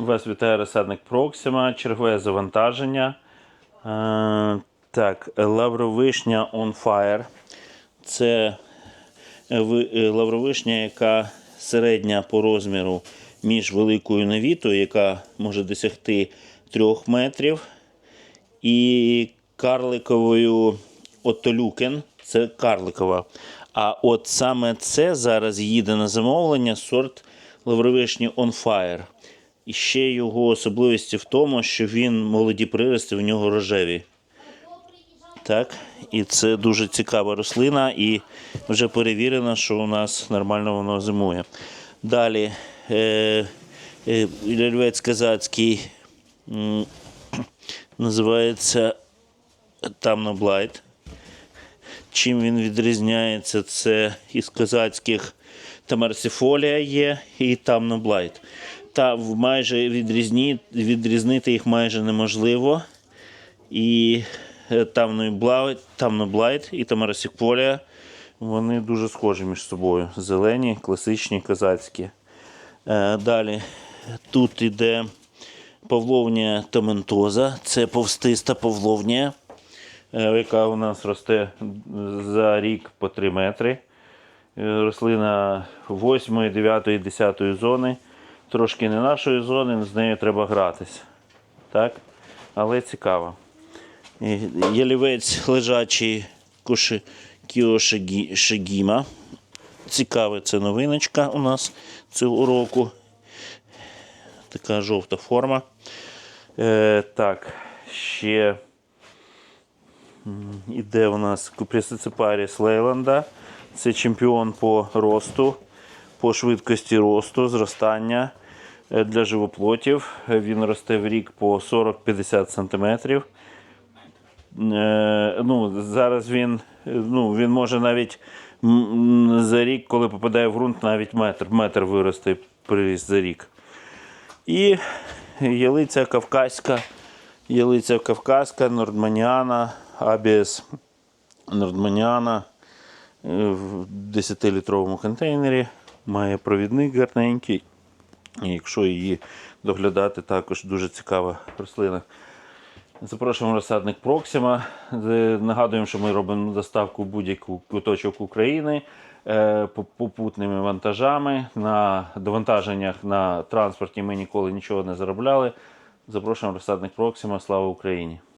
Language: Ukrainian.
Вас вітає розсадник Проксима, чергове завантаження. Е, так, лавровишня on fire. Це е, е, лавровишня, яка середня по розміру між великою навітою, яка може досягти 3 метрів, і карликовою отолюкен. Це карликова. А от саме це зараз їде на замовлення сорт лавровишні on fire. І ще його особливості в тому, що він молоді прирости, в нього рожеві. Так, і це дуже цікава рослина, і вже перевірено, що у нас нормально воно зимує. Далі е, е, ляльвець казацький називається Тамноблайт. Чим він відрізняється, це із казацьких Тамарсифолія є і Тамноблайт. Та майже відрізні, відрізнити їх майже неможливо. І е, Тамноблайт, і Тамарсифолія вони дуже схожі між собою. Зелені, класичні, казацькі. Е, Далі тут іде павловня томентоза, це повстиста павловня, е, яка у нас росте за рік по 3 метри. Рослина 8, 9, 10 зони. Трошки не нашої зони, з нею треба гратись. Так? Але цікаво. Ялівець лежачий куши Кіошигіма. Цікава це новиночка у нас цього року. Така жовта форма. Е, так, ще іде у нас Купрісиципаріс Лейланда. Це чемпіон по росту, по швидкості росту, зростання е, для живоплотів. Він росте в рік по 40-50 см. Е, ну, зараз він, е, ну, він може навіть за рік, коли попадає в ґрунт, навіть метр, метр вирости приріст за рік. І ялиця кавказька, ялиця кавказька, нордманіана, абіс нордманіана в 10-літровому контейнері. Має провідник гарненький. І якщо її доглядати, також дуже цікава рослина. Запрошуємо розсадник Проксима. Нагадуємо, що ми робимо доставку будь-який куточок України е, попутними вантажами. На довантаженнях на транспорті ми ніколи нічого не заробляли. Запрошуємо розсадник Проксима. Слава Україні!